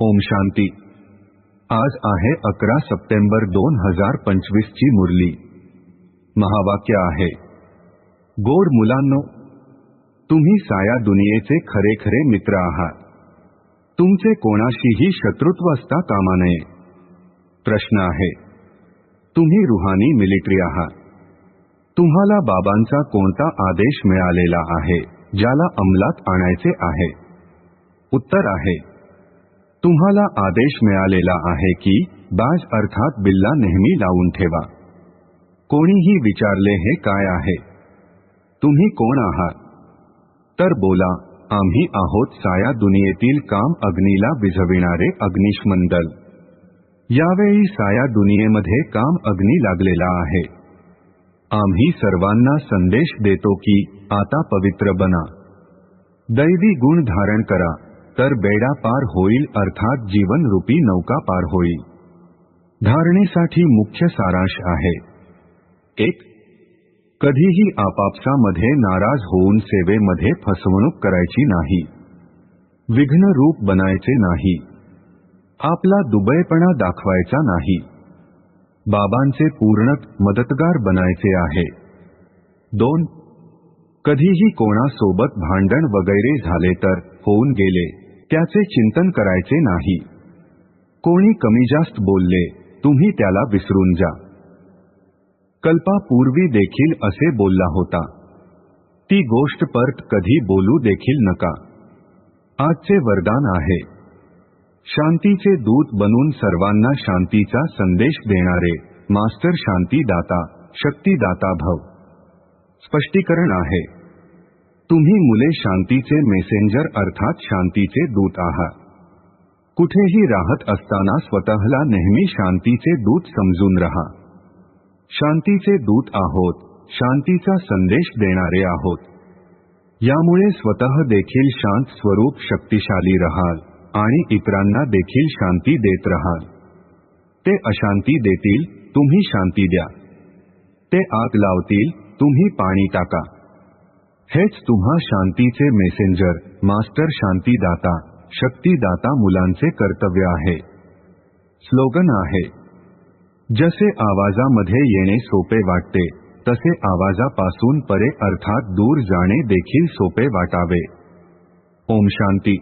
ओम शांती। आज आहे अकरा सप्टेंबर दोन हज़ार पंचवीस ची मुरली। महावाक्य आहे, गोड मुलांनो, तुम्ही साया दुनियेचे खरे खरे मित्र आहात. तुमचे कोणाशीही शत्रुत्व असता कामा नये. प्रश्न आहे, तुम्ही रुहानी मिलिटरी आहात. तुम्हाला बाबांचा कोणता आदेश मिळालेला आहे, ज्याला अंमलात आणायचे आहे? उत्तर आहे तुम्हाला आदेश मिळालेला आहे की बाज अर्थात बिल्ला नेहमी लावून ठेवा. कोणीही विचारले हे काय आहे? तुम्ही कोण आहात? तर बोला, आम्ही आहोत साया दुनियेतील काम अग्नीला विझविणारे अग्निशमंडल यावेळी साया दुनियेमध्ये काम अग्नी लागलेला आहे. आम्ही सर्वांना संदेश देतो की आता पवित्र बना. दैवी गुण धारण करा. तर बेडा पार होईल अर्थात जीवनरूपी नौका पार होईल. धारणेसाठी मुख्य सारांश आहे. एक कधीही आपापसामध्ये नाराज होऊन सेवेमध्ये फसवणूक करायची नाही. विघ्न रूप बनायचे नाही. आपला दुबळेपणा दाखवायचा नाही. बाबांचे पूर्ण मदतगार बनायचे आहे. दोन कधीही कोणासोबत भांडण वगैरे झाले तर होऊन गेले. त्याचे चिंतन करायचे नाही. कोणी कमी जास्त बोलले तुम्ही त्याला विसरून जा. कल्पापूर्वी देखील असे बोलला होता. ती गोष्ट परत कधी बोलू देखील नका. आजचे वरदान आहे. शांतीचे दूत बनून सर्वांना शांतीचा संदेश देणारे मास्टर शांतीदाता शक्तीदाता भव. स्पष्टीकरण आहे. तुम्ही मुले शांतीचे मेसेंजर अर्थात शांतीचे दूत आहात. कुठेही राहत असताना स्वतःला नेहमी शांतीचे दूत समजून रहा. शांतीचे दूत आहोत शांतीचा संदेश देणारे आहोत. यामुळे स्वतः देखील शांत स्वरूप शक्तिशाली राहाल आणि इतरांना देखील शांती देत राहाल. ते अशांती देतील तुम्ही शांती द्या. ते आग लावतील तुम्ही पाणी टाका. हेच तुम्हा शांतीचे मेसेंजर मास्टर शांतीदाता, शक्तीदाता मुलांचे कर्तव्य आहे स्लोगन है। जसे आवाजामध्ये येणे सोपे वाटते तसे आवाजापासून परे अर्थात दूर जाणे देखील सोपे वाटावे। ओम शांती।